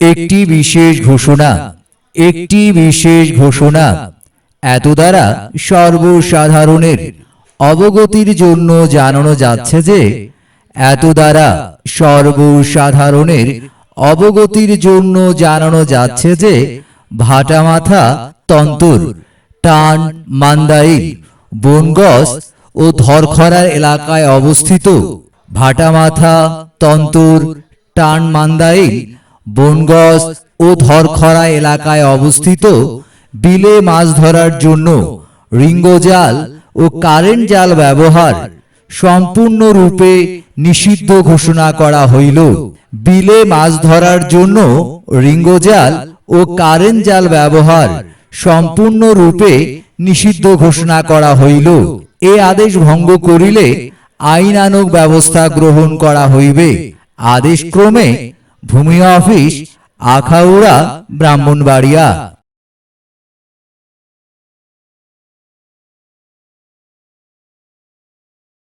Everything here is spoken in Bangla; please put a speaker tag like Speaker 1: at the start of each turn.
Speaker 1: একটি বিশেষ ঘোষণা, একটি বিশেষ ঘোষণা। এত দ্বারা সর্বসাধারণের অবগতির জন্য জানানো যাচ্ছে যে, এত দ্বারা সর্বসাধারণের অবগতির জন্য জানানো যাচ্ছে যে, ভাটামাথা, তন্তুর, টান, মান্দাইল, বনগস ও ধরখরার এলাকায় অবস্থিত ভাটামাথা, তন্তুর, টান, মান্দাইল বনগস ও ধরখরা এলাকায় অবস্থিত বিলে মাছ ধরার জন্য রিঙ্গো জাল ও কারেন্ট জাল ব্যবহার সম্পূর্ণরূপে নিষিদ্ধ ঘোষণা করা হইল। বিলে মাছ ধরার জন্য রিঙ্গো জাল ও কারেন্ট জাল ব্যবহার সম্পূর্ণরূপে নিষিদ্ধ ঘোষণা করা হইল। এ আদেশ ভঙ্গ করিলে আইনানুগ ব্যবস্থা গ্রহণ করা হইবে। আদেশ ক্রমে ভূমি অফিস আখাউড়া ব্রাহ্মণবাড়িয়া।